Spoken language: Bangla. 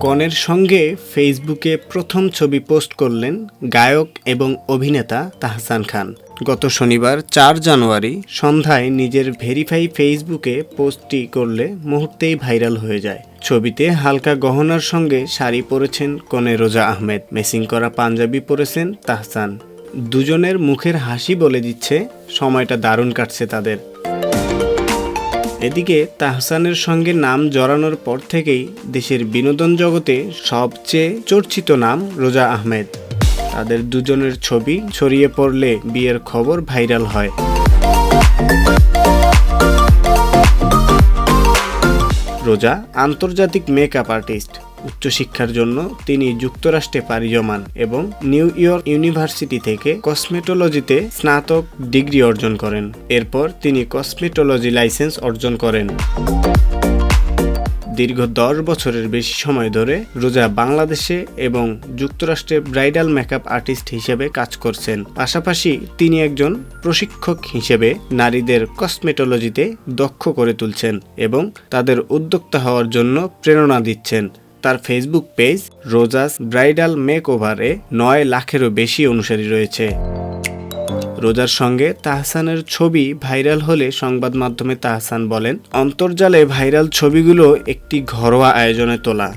কনের সঙ্গে ফেসবুকে প্রথম ছবি পোস্ট করলেন গায়ক এবং অভিনেতা তাহসান খান। গত শনিবার চার জানুয়ারি সন্ধ্যায় নিজের ভেরিফাই ফেসবুকে পোস্টটি করলে মুহূর্তেই ভাইরাল হয়ে যায়। ছবিতে হালকা গহনার সঙ্গে শাড়ি পরেছেন কনে রোজা আহমেদ, মেসিং করা পাঞ্জাবি পরেছেন তাহসান। দুজনের মুখের হাসি বলে দিচ্ছে, সময়টা দারুণ কাটছে তাদের। এদিকে তাহসানের সঙ্গে নাম জড়ানোর পর থেকেই দেশের বিনোদন জগতে সবচেয়ে চর্চিত নাম রোজা আহমেদ। তাদের দুজনের ছবি ছড়িয়ে পড়লে বিয়ের খবর ভাইরাল হয়। রোজা আন্তর্জাতিক মেকআপ আর্টিস্ট উচ্চশিক্ষার জন্য তিনি যুক্তরাষ্ট্রে পাড়ি জমান এবং নিউ ইয়র্ক ইউনিভার্সিটি থেকে কসমেটোলজিতে স্নাতক ডিগ্রি অর্জন করেন। এরপর তিনি কসমেটোলজি লাইসেন্স অর্জন করেন। দীর্ঘ দশ বছরের বেশি সময় ধরে রোজা বাংলাদেশে এবং যুক্তরাষ্ট্রে ব্রাইডাল মেকআপ আর্টিস্ট হিসেবে কাজ করছেন। পাশাপাশি তিনি একজন প্রশিক্ষক হিসেবে নারীদের কসমেটোলজিতে দক্ষ করে তুলছেন এবং তাদের উদ্যোক্তা হওয়ার জন্য প্রেরণা দিচ্ছেন। তার Facebook page Roja's bridal make ওভারে নয় লাখেরও বেশি অনুসারী রয়েছে। রোজার সঙ্গে তাহসানের ছবি ভাইরাল হলে সংবাদ মাধ্যমে তাহসান বলেন, অন্তর্জালে ভাইরাল ছবিগুলো একটি ঘরোয়া আয়োজনে তোলা।